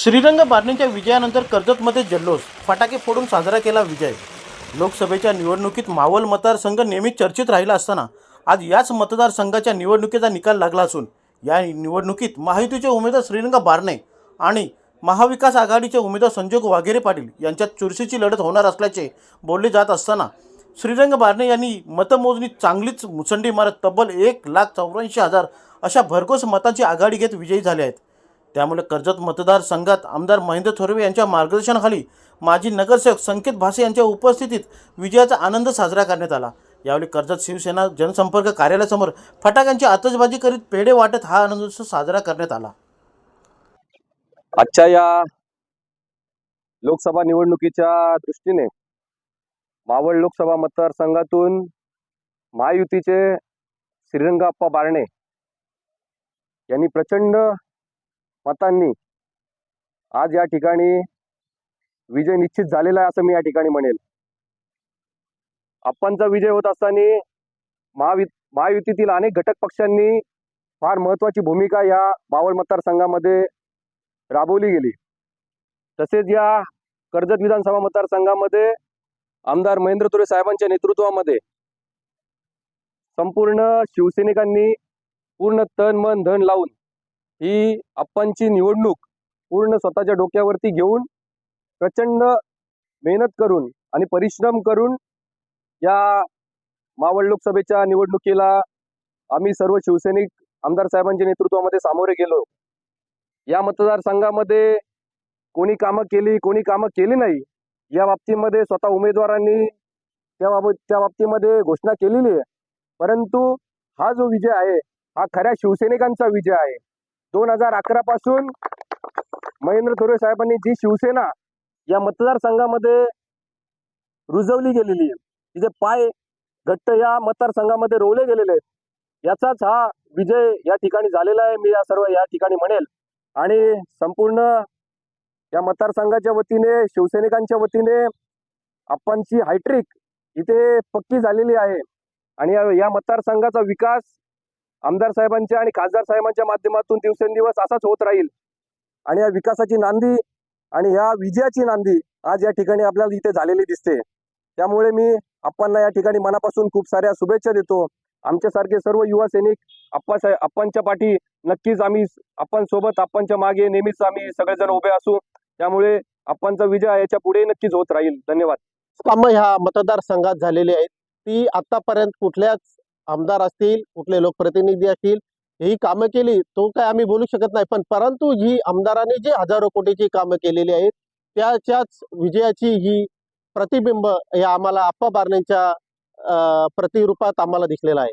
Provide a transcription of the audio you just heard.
श्रीरंग बारणेच्या विजयानंतर कर्जतमध्ये जल्लोष फटाके फोडून साजरा केला विजय. लोकसभेच्या निवडणुकीत मावल मतदारसंघ नेहमी चर्चेत राहिला असताना आज याच मतदारसंघाच्या निवडणुकीचा निकाल लागला असून या निवडणुकीत महायुतीचे उमेदवार श्रीरंग बारणे आणि महाविकास आघाडीचे उमेदवार संजोग वाघेरे पाटील यांच्यात चुरशीची लढत होणार असल्याचे बोलले जात असताना श्रीरंग बारणे यांनी मतमोजणी चांगलीच मुसंडी मारत तब्बल एक लाख चौऱ्याऐंशी हजार अशा भरघोस मतांची आघाडी घेत विजयी झाले आहेत. त्यामुळे कर्जत मतदारसंघात आमदार महेंद्र थोरवे यांच्या मार्गदर्शनाखाली माजी नगरसेवक संकेत भासे यांच्या उपस्थितीत विजयाचा आनंद साजरा करण्यात आला. यावेळी कर्जत शिवसेना जनसंपर्क कार्यालयासमोर फटाक्यांची आतषबाजी करीत पेढे वाटत हा आनंदोत्सव साजरा करण्यात आला. आजच्या या लोकसभा निवडणुकीच्या दृष्टीने मावळ लोकसभा मतदारसंघातून महायुतीचे श्रीरंगाप्पा बारणे यांनी प्रचंड मतांनी आज या ठिकाणी विजय निश्चित झालेला आहे असं मी या ठिकाणी म्हणेल. अप्पांचा विजय होत असताना महावि महायुतीतील अनेक घटक पक्षांनी फार महत्वाची भूमिका या बावळ मतदारसंघामध्ये राबवली गेली. तसेच या कर्जत विधानसभा मतदारसंघामध्ये आमदार महेंद्र तुरे साहेबांच्या नेतृत्वामध्ये संपूर्ण शिवसैनिकांनी पूर्ण तन मन धन लावून ही आप्पांची निवडणूक पूर्ण स्वतःच्या डोक्यावरती घेऊन प्रचंड मेहनत करून आणि परिश्रम करून या मावळ लोकसभेच्या निवडणुकीला आम्ही सर्व शिवसैनिक आमदार साहेबांच्या नेतृत्वामध्ये सामोरे गेलो. या मतदारसंघामध्ये कोणी कामं केली कोणी कामं केली नाही या बाबतीमध्ये स्वतः उमेदवारांनी त्या बाबत त्या बाबतीमध्ये घोषणा केलेली आहे. परंतु हा जो विजय आहे हा खऱ्या शिवसैनिकांचा विजय आहे. दोन हजार अकरा पासून महेंद्र थोरे साहेबांनी जी शिवसेना या मतदारसंघामध्ये रुजवली गेलेली आहे तिचे पाय घट्ट या मतदारसंघामध्ये रोवले गेलेले आहेत याचाच हा विजय या ठिकाणी झालेला आहे. मी या सर्व या ठिकाणी म्हणेल. आणि संपूर्ण या मतदारसंघाच्या वतीने शिवसैनिकांच्या वतीने आप्पांची हायट्रिक इथे पक्की झालेली आहे. आणि या मतदारसंघाचा विकास आमदार साहेबांच्या आणि खासदार साहेबांच्या माध्यमातून दिवसेंदिवस असाच होत राहील. आणि या विकासाची नांदी आणि या विजयाची नांदी आज या ठिकाणी आपल्याला इथे झालेली दिसते. त्यामुळे मी आप्पांना या ठिकाणी मनापासून खूप साऱ्या शुभेच्छा देतो. आमच्यासारखे सर्व युवा सैनिक आप्पा साहेब आप्पांच्या पाठी नक्कीच आम्ही आपण सोबत आप्पांच्या मागे नेहमीच आम्ही सगळेजण उभे असू. त्यामुळे आप्पांचा विजय याच्यापुढे नक्कीच होत राहील. धन्यवाद. कामं ह्या मतदारसंघात झालेली आहेत. ती आतापर्यंत कुठल्याच आमदार असतील कुठले लोकप्रतिनिधी असतील ही कामं केली तो काय आम्ही बोलू शकत नाही. पण परंतु ही आमदारांनी जी हजारो कोटीची कामं केलेली आहेत त्याच्याच विजयाची ही प्रतिबिंब हे आम्हाला आप्पा बारणेंच्या प्रतिरूपात आम्हाला दिसलेला आहे.